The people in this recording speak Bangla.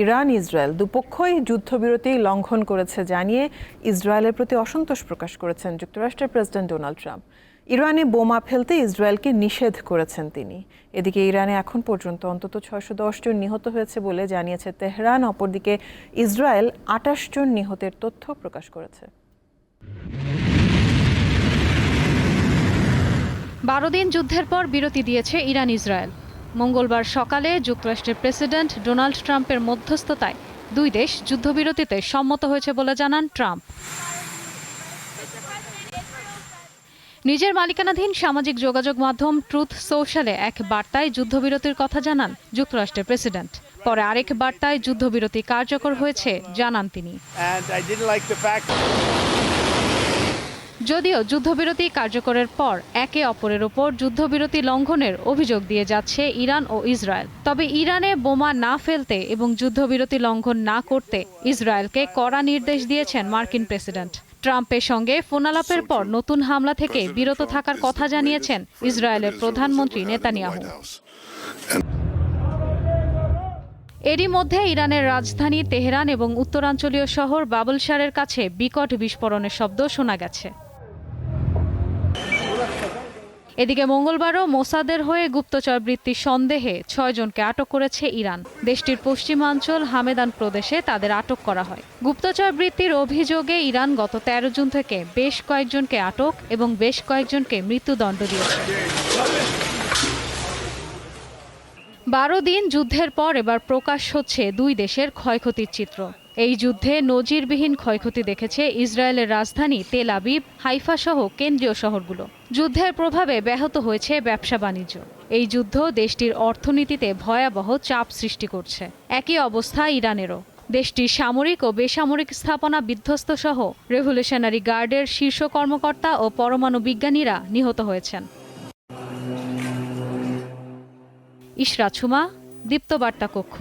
ইরান, ইসরায়েল দুপক্ষই যুদ্ধবিরতি লঙ্ঘন করেছে জানিয়ে ইসরায়েলের প্রতি অসন্তোষ প্রকাশ করেছেন যুক্তরাষ্ট্রের প্রেসিডেন্ট ডোনাল্ড ট্রাম্প। ইরানে বোমা ফেলতে ইসরায়েলকে নিষেধ করেছেন তিনি। এদিকে ইরানে এখন পর্যন্ত অন্তত ছয়শো দশ জন নিহত হয়েছে বলে জানিয়েছে তেহরান। অপরদিকে ইসরায়েল আটাশ জন নিহতের তথ্য প্রকাশ করেছে। বারো দিন যুদ্ধের পর বিরতি দিয়েছে ইরান ইসরায়েল মঙ্গলবার সকালে যুক্তরাষ্ট্রের প্রেসিডেন্ট ডোনাল্ড ট্রাম্পের মধ্যস্থতায় দুই দেশ যুদ্ধবিরতিতে সম্মত হয়েছে বলে জানান ট্রাম্প। নিজের মালিকানাধীন সামাজিক যোগাযোগ মাধ্যম ট্রুথ সোশ্যালে এক বার্তায় যুদ্ধবিরতির কথা জানান যুক্তরাষ্ট্রের প্রেসিডেন্ট। পরে আরেক বার্তায় যুদ্ধবিরতি কার্যকর হয়েছে, জানান তিনি। যদিও যুদ্ধবিরতি কার্যকরের পর একে অপরের ওপর যুদ্ধবিরতি লঙ্ঘনের অভিযোগ দিয়ে যাচ্ছে ইরান ও ইসরায়েল। তবে ইরানে বোমা না ফেলতে এবং যুদ্ধবিরতি লঙ্ঘন না করতে ইসরায়েলকে কড়া নির্দেশ দিয়েছেন মার্কিন প্রেসিডেন্ট। ট্রাম্পের সঙ্গে ফোনালাপের পর নতুন হামলা থেকে বিরত থাকার কথা জানিয়েছেন ইসরায়েলের প্রধানমন্ত্রী নেতানিয়াহু। এরই মধ্যে ইরানের রাজধানী তেহরান এবং উত্তরাঞ্চলীয় শহর বাবলশারের কাছে বিকট বিস্ফোরণের শব্দ শোনা গেছে। এদিকে মঙ্গলবারও মোসাদের হয়ে গুপ্তচর বৃত্তির সন্দেহে ছয়জনকে আটক করেছে ইরান। দেশটির পশ্চিমাঞ্চল হামেদান প্রদেশে তাদের আটক করা হয়। গুপ্তচর বৃত্তির অভিযোগে ইরান গত তেরো জুন থেকে বেশ কয়েকজনকে আটক এবং বেশ কয়েকজনকে মৃত্যুদণ্ড দিয়েছে। বারো দিন যুদ্ধের পর এবার প্রকাশ হচ্ছে দুই দেশের ক্ষয়ক্ষতির চিত্র। এই যুদ্ধে নজিরবিহীন ক্ষয়ক্ষতি দেখেছে ইসরায়েলের রাজধানী তেল আবিব, হাইফা সহ কেন্দ্রীয় শহরগুলো। যুদ্ধের প্রভাবে ব্যাহত হয়েছে ব্যবসা বাণিজ্য। এই যুদ্ধ দেশটির অর্থনীতিতে ভয়াবহ চাপ সৃষ্টি করছে। একই অবস্থা ইরানেরও। দেশটির সামরিক ও বেসামরিক স্থাপনা বিধ্বস্ত সহ রেভলিউশনারি গার্ডের শীর্ষ কর্মকর্তা ও পরমাণু বিজ্ঞানীরা নিহত হয়েছেন। ইশরাত ছুমা দীপ্তবার্তা কক্ষ।